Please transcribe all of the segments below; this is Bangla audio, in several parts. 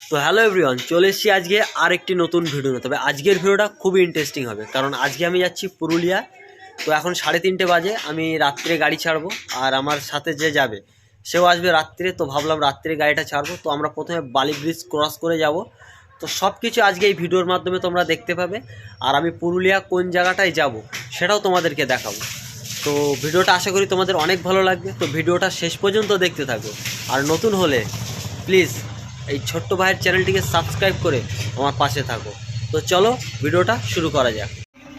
তো হ্যালো এভরিওয়ান, চলে এসেছি আজকে আর একটি নতুন ভিডিও তবে আজকের ভিডিওটা খুবই ইন্টারেস্টিং হবে, কারণ আজকে আমি যাচ্ছি পুরুলিয়া। তো এখন সাড়ে তিনটে বাজে, আমি রাত্রে গাড়ি ছাড়বো, আর আমার সাথে যে যাবে, সেও আসবে রাত্রে। তো ভাবলাম রাত্রে গাড়িটা ছাড়বো, তো আমরা প্রথমে বালি ব্রিজ ক্রস করে যাব। তো সব কিছু আজকে এই ভিডিওর মাধ্যমে তোমরা দেখতে পাবে, আর আমি পুরুলিয়া কোন জায়গাটায় যাব, সেটাও তোমাদেরকে দেখাবো। তো ভিডিওটা আশা করি তোমাদের অনেক ভালো লাগবে। তো ভিডিওটা শেষ পর্যন্ত দেখতে থাকো, আর নতুন হলে প্লিজ এই ছোট্ট ভাইয়ের চ্যানেলটিকে সাবস্ক্রাইব করে আমার পাশে থাকো। তো চলো, ভিডিওটা শুরু করা যাক।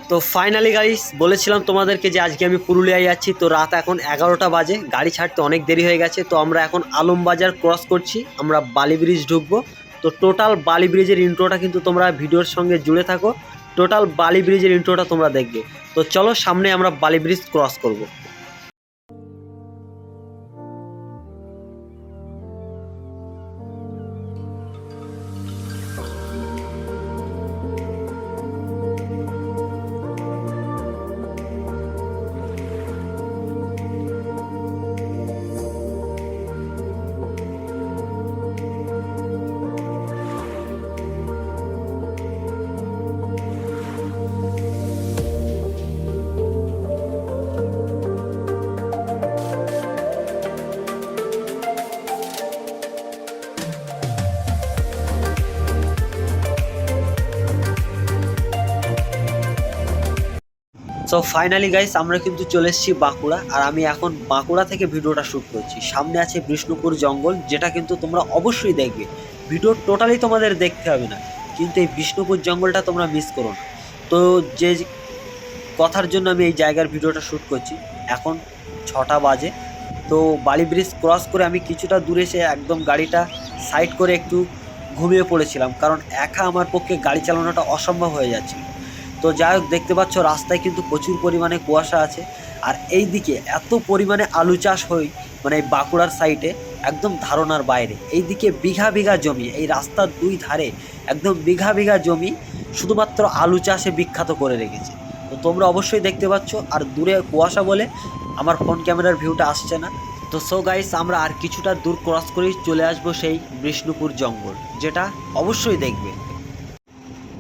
তো ফাইনালি গাইস বলেছিলাম তোমাদেরকে যে আজকে আমি পুরুলিয়ায় যাচ্ছি। তো রাত এখন এগারোটা বাজে, গাড়ি ছাড়তে অনেক দেরি হয়ে গেছে। তো আমরা এখন আলমবাজার ক্রস করছি, আমরা বালি ব্রিজ ঢুকবো। তো টোটাল বালি ব্রিজের ইন্ট্রোটা কিন্তু তোমরা ভিডিওর সঙ্গে জুড়ে থাকো। টোটাল বালি ব্রিজের ইন্ট্রোটা তোমরা দেখবে। তো চলো, সামনে আমরা বালি ব্রিজ ক্রস করব। সো ফাইনালি গাইস আমরা কিন্তু চলে এসেছি বাঁকুড়া, আর আমি এখন বাঁকুড়া থেকে ভিডিওটা শ্যুট করছি। সামনে আছে বিষ্ণুপুর জঙ্গল, যেটা কিন্তু তোমরা অবশ্যই দেখবে। ভিডিও টোটালি তোমাদের দেখতে হবে না, কিন্তু এই বিষ্ণুপুর জঙ্গলটা তোমরা মিস করো না। তো যে কথার জন্য আমি এই জায়গার ভিডিওটা শ্যুট করছি, এখন ছটা বাজে। তো বালি ব্রিজ ক্রস করে আমি কিছুটা দূরে এসে একদম গাড়িটা সাইড করে একটু ঘুমিয়ে পড়েছিলাম, কারণ একা আমার পক্ষে গাড়ি চালানোটা অসম্ভব হয়ে যাচ্ছিল তো যাই হোক, দেখতে পাচ্ছ রাস্তায় কিন্তু প্রচুর পরিমাণে কুয়াশা আছে। আর এই দিকে এত পরিমাণে আলু চাষ হয় মানে এই বাঁকুড়ার সাইডে একদম ধারণার বাইরে। এই দিকে বিঘা বিঘা জমি, এই রাস্তার দুই ধারে একদম বিঘা বিঘা জমি শুধুমাত্র আলু চাষে বিখ্যাত করে রেখেছে। তো তোমরা অবশ্যই দেখতে পাচ্ছ, আর দূরে কুয়াশা বলে আমার ফোন ক্যামেরার ভিউটা আসছে না। তো সো গাইস আমরা আর কিছুটা দূর ক্রস করেই চলে আসব সেই বিষ্ণুপুর জঙ্গল, যেটা অবশ্যই দেখবে।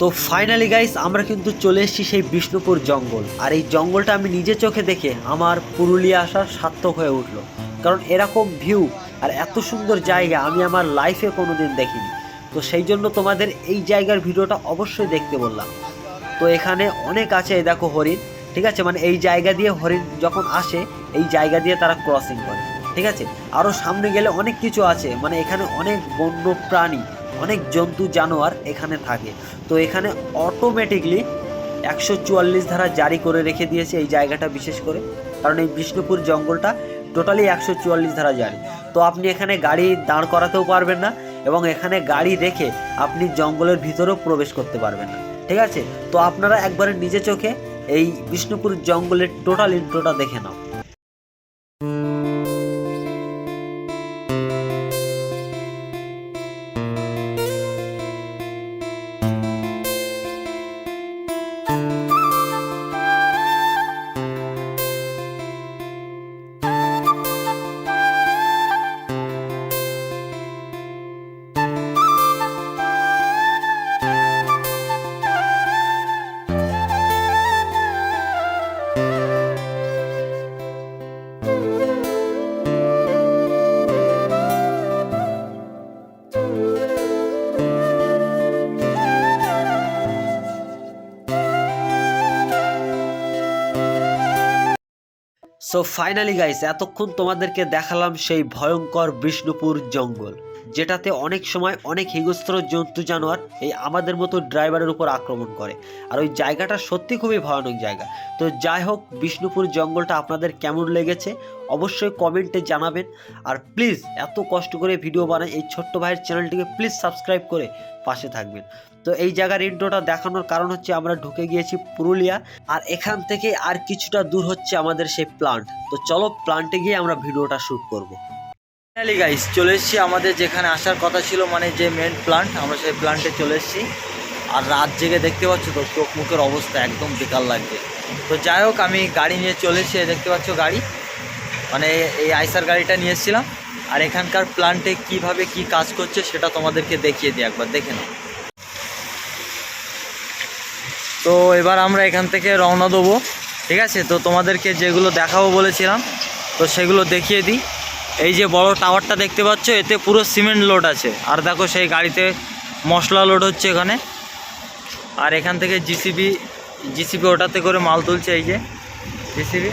তো ফাইনালি গাইস আমরা কিন্তু চলে এসেছি সেই বিষ্ণুপুর জঙ্গল। আর এই জঙ্গলটা আমি নিজে চোখে দেখে আমার পুরুলিয়া আসার সার্থক হয়ে উঠল। কারণ এরকম ভিউ আর এত সুন্দর জায়গা আমি আমার লাইফে কোনো দিন দেখিনি। তো সেই জন্য তোমাদের এই জায়গার ভিডিওটা অবশ্যই দেখতে বললাম। তো এখানে অনেক আছে, এই দেখো হরিণ, ঠিক আছে? মানে এই জায়গা দিয়ে হরিণ যখন আসে, এই জায়গা দিয়ে তারা ক্রসিং করে, ঠিক আছে? আরও সামনে গেলে অনেক কিছু আছে। মানে এখানে অনেক বন্য প্রাণী অনেক জন্তু জানোয়ার এখানে থাকে। তো এখানে অটোমেটিকলি একশো চুয়াল্লিশ ধারা জারি করে রেখে দিয়েছে এই জায়গাটা বিশেষ করে। কারণ এই বিষ্ণুপুর জঙ্গলটা টোটালি একশো চুয়াল্লিশ ধারা জারি। তো আপনি এখানে গাড়ি দাঁড় করাতেও পারবেন না এবং এখানে গাড়ি রেখে আপনি জঙ্গলের ভিতরেও প্রবেশ করতে পারবেন না। ঠিক আছে? তো আপনারা একবারে নিজে চোখে এই বিষ্ণুপুর জঙ্গলের টোটাল ইন্ট্রোটা দেখে নাও। সো ফাইনালি গাইস এতক্ষণ তোমাদেরকে দেখালাম সেই ভয়ঙ্কর বিষ্ণুপুর জঙ্গল। যেটাতে অনেক সময় অনেক হিংস্র জন্তু জানোয়ার এই আমাদের মতো ড্রাইভারের উপর আক্রমণ করে। আর ওই জায়গাটা সত্যি খুবই ভয়ানক জায়গা। তো যাই হোক, বিষ্ণুপুর জঙ্গলটা আপনাদের কেমন লেগেছে অবশ্যই কমেন্টে জানাবেন। আর প্লিজ এত কষ্ট করে ভিডিও বানাই এই ছোট্ট ভাইয়ের চ্যানেলটিকে প্লিজ সাবস্ক্রাইব করে পাশে থাকবেন। তো এই জায়গার ইন্ট্রোটা দেখানোর কারণ হচ্ছে আমরা ঢুকে গিয়েছি পুরুলিয়া, আর এখান থেকে আর কিছুটা দূর হচ্ছে আমাদের সেই প্লান্ট তো চলো প্লান্টে গিয়ে আমরা ভিডিওটা শ্যুট করব। ফাইনালি গাইস চলে এসেছি আমাদের যেখানে আসার কথা ছিল মানে যে মেন প্লান্ট আমরা সেই প্লান্টে চলে এসেছি। আর রাত জেগে দেখতে পাচ্ছ তো, চোখ মুখের অবস্থা একদম বেকার লাগছে। তো যাই হোক, আমি গাড়ি নিয়ে চলে এসেছি দেখতে পাচ্ছ গাড়ি। মানে এই আইসার গাড়িটা নিয়ে এসেছিলাম। আর এখানকার প্লান্টে কীভাবে কি কাজ করছে সেটা তোমাদেরকে দেখিয়ে দিই একবার, দেখে নাও। তো এবার আমরা এখান থেকে রওনা দেবো, ঠিক আছে? তো তোমাদেরকে যেগুলো দেখাবো বলেছিলাম, তো সেগুলো দেখিয়ে দিই। এই যে বড় টাওয়ারটা দেখতে পাচ্ছ, এতে পুরো সিমেন্ট লোড আছে। আর দেখো সেই গাড়িতে মশলা লোড হচ্ছে এখানে। আর এখান থেকে জিসিবি জিসিবি ওটাতে করে মাল তুলছে এই যে জিসিবি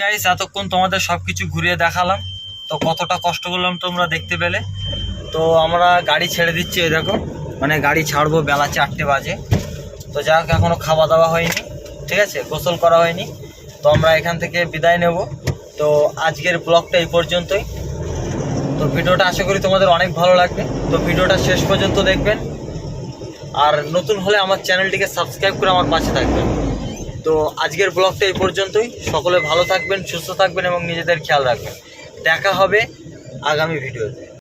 গাইস এতক্ষণ তোমাদের সব কিছু ঘুরিয়ে দেখালাম। তো কতটা কষ্ট করলাম তোমরা দেখতে পেলে। তো আমরা গাড়ি ছেড়ে দিচ্ছি, এই দেখো। মানে গাড়ি ছাড়বো বেলা চারটে বাজে। তো যাক এখনও খাওয়া দাওয়া হয়নি। ঠিক আছে, গোসল করা হয়নি। তো আমরা এখান থেকে বিদায় নেব। তো আজকের ব্লগটা এই পর্যন্তই। তো ভিডিওটা আশা করি তোমাদের অনেক ভালো লাগবে। তো ভিডিওটা শেষ পর্যন্ত দেখবেন। আর নতুন হলে আমার চ্যানেলটিকে সাবস্ক্রাইব করে আমার পাশে থাকবেন। তো আজকের ব্লগটা এই পর্যন্তই। সকলে ভালো থাকবেন, সুস্থ থাকবেন এবং নিজেদের খেয়াল রাখবেন। দেখা হবে আগামী ভিডিওতে।